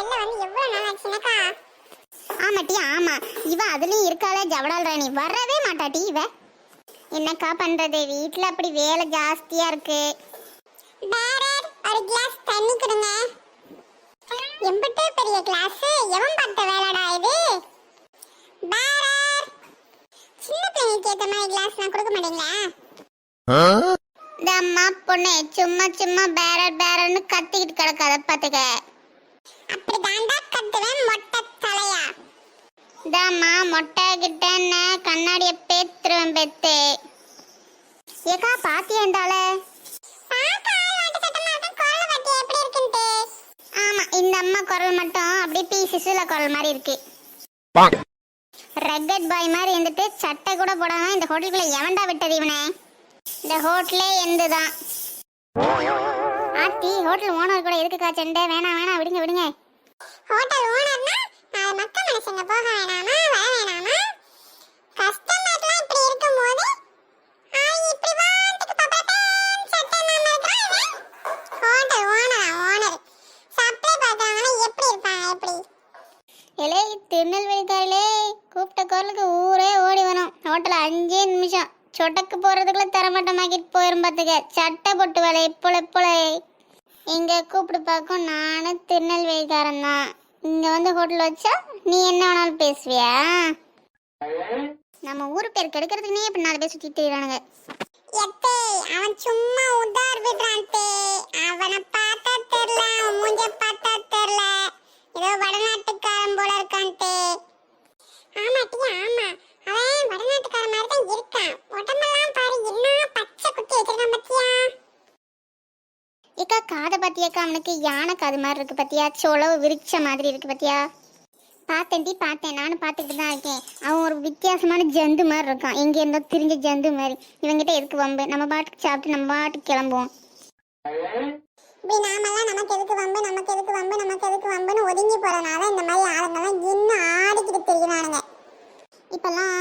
வெளில வந்து எவ்வளவு நாள் ஆச்சுனாக்கா ஆமாட்டி ஆமா இவ அதுலயும் இருக்காளே ஜவடால் ராணி. வரவே மாட்டாட்டி இவ. என்னக்கா பண்றது? வீட்ல அப்படி வேலை ஜாஸ்தியா இருக்கு. பேரர் ஒரு கிளாஸ் தண்ணி கொடுங்க. எம்பிட்டு பெரிய கிளாஸ் எவன் பார்த்த வேலைடா இது? பேரர் சின்ன பிள்ளைங்களுக்கு ஏத்த மாதிரி கிளாஸ் நான் கொடுக்க மாட்டீங்களா? இந்த அம்மா பொண்ணு சும்மா சும்மா பேரர் பேரர்னு கத்திக்கிட்டு கிடக்காத பாத்துக்க. கத்துவேன் மொட்டை தலையா இதாம்மா மொட்டை கிட்ட கண்ணாடிய பேத்துருவேன் பெத்து. ஏக்கா பாத்தியா இருந்தால ஆமா இந்த அம்மா குரல் மட்டும் அப்படியே பி சிசுல குரல் மாதிரி இருக்கு. ரெக்கட் பாய் மாதிரி இருந்துட்டு சட்டை கூட போடாம இந்த ஹோட்டலுக்குள்ள எவன்டா விட்டது இவனை? இந்த ஹோட்டலே எந்துதான். ஆத்தி ஹோட்டல் ஓனர் கூட எதுக்குக்கா சண்டை? வேணாம் வேணாம் விடுங்க விடுங்க. ஹோட்டல் ஓனர்னா நாலு மக்கள் மனுஷங்க. போக வேணாமா? வர வேணாமா? கஸ்டமர்லாம் இப்படி இருக்கும்போது ஆ, இப்படி வாட்டுக்கு பப்பரப்பேன்னு சட்டை இருக்கிறான் ஹோட்டல் ஓனரா? ஓனர். சப்ளை எப்படி இருப்பாங்க? எப்படி? இலே திருநெல்வேலிக்காரிலே கூப்பிட்ட குரலுக்கு ஊரே ஓடி வரும். ஹோட்டல் அஞ்சே நிமிஷம். சொடக்கு போறதுக்குள்ள தரமாட்டமாக்கிட்டு போயிரும் பார்த்துக்க சட்டை போட்டு வேலை இப்போல இப்போல இங்க கூப்பிட்டு பார்க்கும் நானும் திருநெல்வேலிக்காரன் தான். இங்கே வந்து ஹோட்டல் வச்சா நீ என்ன வேணாலும் பேசுவியா? நம்ம ஊர் பேர் கெடுக்கிறதுக்குனே இப்படி நாலு பேர் சுற்றி இருக்கானுங்க. அவன் சும்மா உதார் விடுறான் அவனை பார்த்தா தெரியல அவன் மூஞ்ச பார்த்தா தெரியல ஏதோ வடநாட்டுக்காரன் போல இருக்கான் தே ஆமா டி ஆமா அவன் வடநாட்டுக்காரன் மாதிரி தான் இருக்கான் உடம்பெல்லாம் பாரு என்ன பச்சை குத்தி வச்சிருக்கான் பத்தியா ஏக்கா காதை பாத்தியாக்கா அவனுக்கு யானை காது மாதிரி இருக்கு பாத்தியா? சொலவு விரிச்ச மாதிரி இருக்கு பாத்தியா? பார்த்தேன்டி பார்த்தேன் நானும் பார்த்துக்கிட்டு தான் இருக்கேன். அவன் ஒரு வித்தியாசமான ஜந்து மாதிரி இருக்கான். எங்க இருந்தோ தெரிஞ்ச ஜந்து மாதிரி. இவங்கிட்ட எதுக்கு வம்பு? நம்ம பாட்டுக்கு சாப்பிட்டு நம்ம பாட்டுக்கு கிளம்புவோம். இப்படி நாமெல்லாம் நமக்கு எதுக்கு வம்பு? நமக்கு எதுக்கு வம்பு? நமக்கு எதுக்கு வம்புன்னு ஒதுங்கி போறதுனால இந்த மாதிரி ஆளுங்கெல்லாம் இன்னும் ஆடிக்கிட்டு தெரியுறானுங்க. இப்பெல்லாம்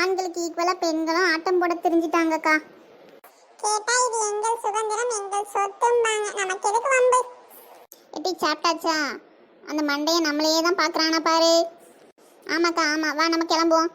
ஆண்களுக்கு ஈக்குவலா பெண்களும் ஆட்டம் போட தெரிஞ்சிட்டாங்கக்கா. கேட்டா இது எங்கள் சுதந்திரம் சொத்தும்பாங்க நமக்கு எதுக்கு வம்பு? எப்படி சாப்பிட்டாச்சா? அந்த மண்டையை நம்மளையே தான் பார்க்குறானா பாரு. ஆமாக்கா ஆமா. வா நம்ம கிளம்புவோம்.